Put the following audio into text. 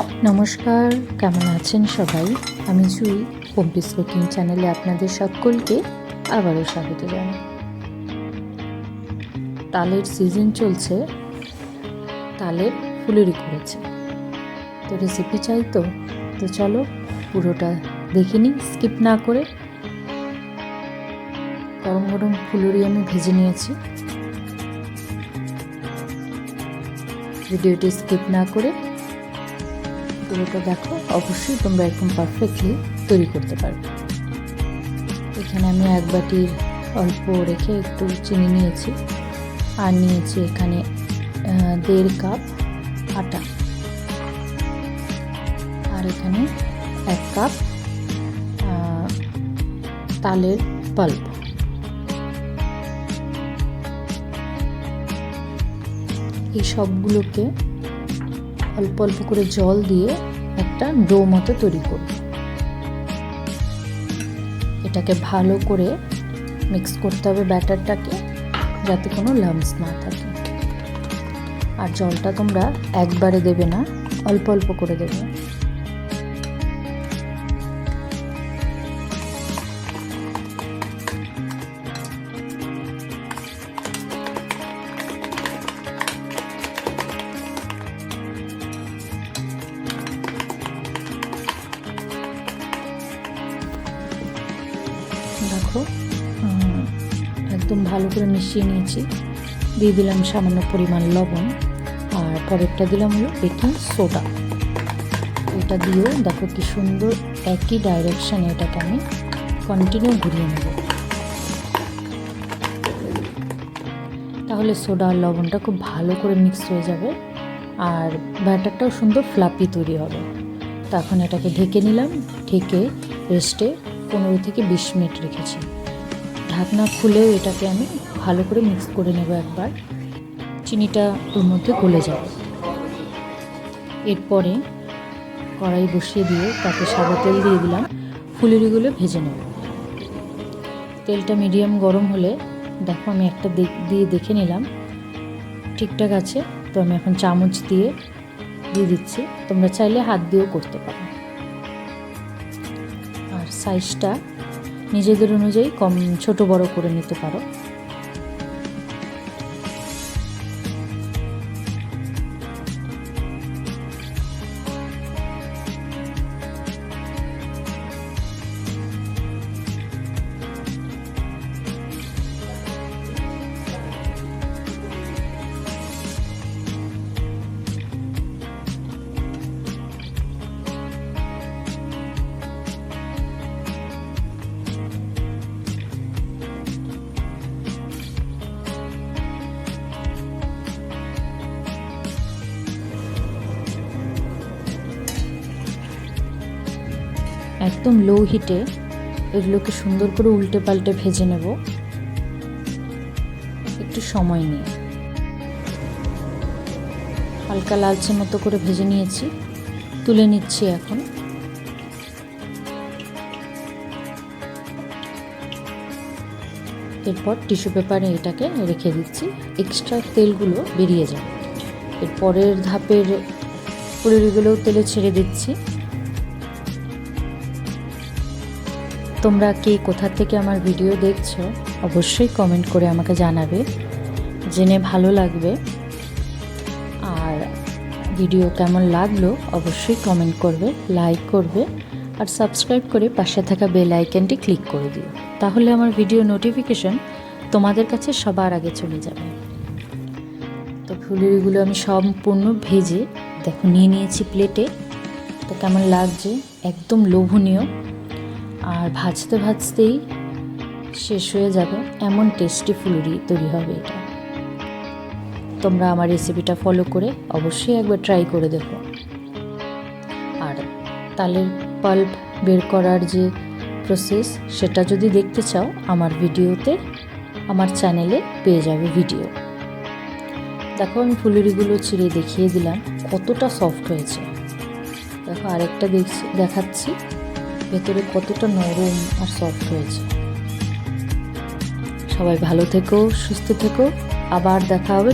নমস্কার, কেমন আছেন সবাই? আমি জুই, পম্পিস কুকিং চ্যানেলে আপনাদের সকলকে আবারও স্বাগত জানাই। তালের সিজন চলছে। তালের ফুলুরি করেছে। তো রেসিপি চাই তো? তো চলো, পুরোটা দেখে নিই স্কিপ না করে। গরম গরম ফুলুরি আমি ভেজে নিয়েছি। ভিডিওটি স্কিপ না করে পুরোটা দেখো, অবশ্যই তোমরা এরকম পারফেক্টলি তৈরি করতে পারবে। এখানে আমি এক বাটির অল্প রেখে একটু চিনি নিয়েছি। আর নিয়েছি এখানে দেড় কাপ আটা। আর এখানে এক কাপ তালের পাল্প। এই সবগুলোকে অল্প অল্প করে জল দিয়ে একটা ডো মতো তৈরি করব। এটাকে ভালো করে মিক্স করতে হবে ব্যাটারটাকে, যাতে কোনো লামস না থাকে। আর জলটা তোমরা একবারে দেবে না, অল্প অল্প করে দেবে। দেখো একদম ভালো করে মিশিয়ে নিয়েছি। দিয়ে দিলাম সামান্য পরিমাণ লবণ। আর পরেরটা দিলাম হলো বেকিং সোডা। এটা দিয়েও দেখো কি সুন্দর একই ডাইরেকশানে এটাকে আমি কন্টিনিউ ঘুরিয়ে নেব। তাহলে সোডা আর লবণটা খুব ভালো করে মিক্স হয়ে যাবে। আর ব্যাটারটাও সুন্দর ফ্লাপি তৈরি হবে। তখন এটাকে ঢেকে নিলাম। ঢেকে রেস্টে পনেরো থেকে বিশ মিনিট রেখেছি। ঢাকনা খুলেও এটাকে আমি ভালো করে মিক্স করে নেব একবার। চিনিটা ওর মধ্যে গলে যাবে। এরপরে কড়াই বসিয়ে দিয়ে তাতে সাদা তেল দিয়ে দিলাম। ফুলুরিগুলো ভেজে নেব। তেলটা মিডিয়াম গরম হলে, দেখো আমি একটা দিয়ে দেখে নিলাম। ঠিকঠাক আছে, তো আমি এখন চামচ দিয়ে দিয়ে দিচ্ছি। তোমরা চাইলে হাত দিয়েও করতে পারো। সাইজটা নিজেদের অনুযায়ী কম ছোট বড় করে নিতে পারো। একদম লো হিটে এগুলোকে সুন্দর করে উল্টে পাল্টে ভেজে নেব। একটু সময় নিয়ে। হালকা লালচে মতো করে ভেজে নিয়েছি। তুলে নিচ্ছি এখন। এরপর টিস্যু পেপারে এটাকে রেখে দিচ্ছি। এক্সট্রা তেলগুলো বেরিয়ে যাবে। এরপরের ধাপের পুরুলিগুলোও তেলে ছেড়ে দিচ্ছি। তোমরা কে কোথা থেকে আমার ভিডিও দেখছ, অবশ্যই কমেন্ট করে আমাকে জানাবে। জেনে ভালো লাগবে। আর ভিডিও কেমন লাগল, অবশ্যই কমেন্ট করবে লাইক করবে, আর সাবস্ক্রাইব করে পাশে থাকা বেল আইকনটি ক্লিক করে দিও। তাহলে আমার ভিডিও নোটিফিকেশন তোমাদের কাছে সবার আগে চলে যাবে। তো ফুলুরিগুলো আমি সম্পূর্ণ ভেজে, দেখো নিয়ে নিয়েছি প্লেটে তো কেমন লাগছে? একদম লোভনীয়। আর ভাজতে ভাজতেই শেষ হয়ে যাবে। এমন টেস্টি ফুলুরি তৈরি হবে এটা। তোমরা আমার রেসিপিটা ফলো করে অবশ্যই একবার ট্রাই করে দেখো। আর তালের পাল্প বের করার যে প্রসেস সেটা যদি দেখতে চাও, আমার ভিডিওতে আমার চ্যানেলে পেয়ে যাবে ভিডিও দেখো, আমি ফুলুরিগুলো ছিঁড়ে দেখিয়ে দিলাম, কতটা সফট হয়েছে। দেখো, আরেকটা দেখছি, দেখাচ্ছি। ভেতরে কতটা নরম আর সফট হয়েছে। সবাই ভালো থেকো সুস্থ থেকো। আবার দেখা হবে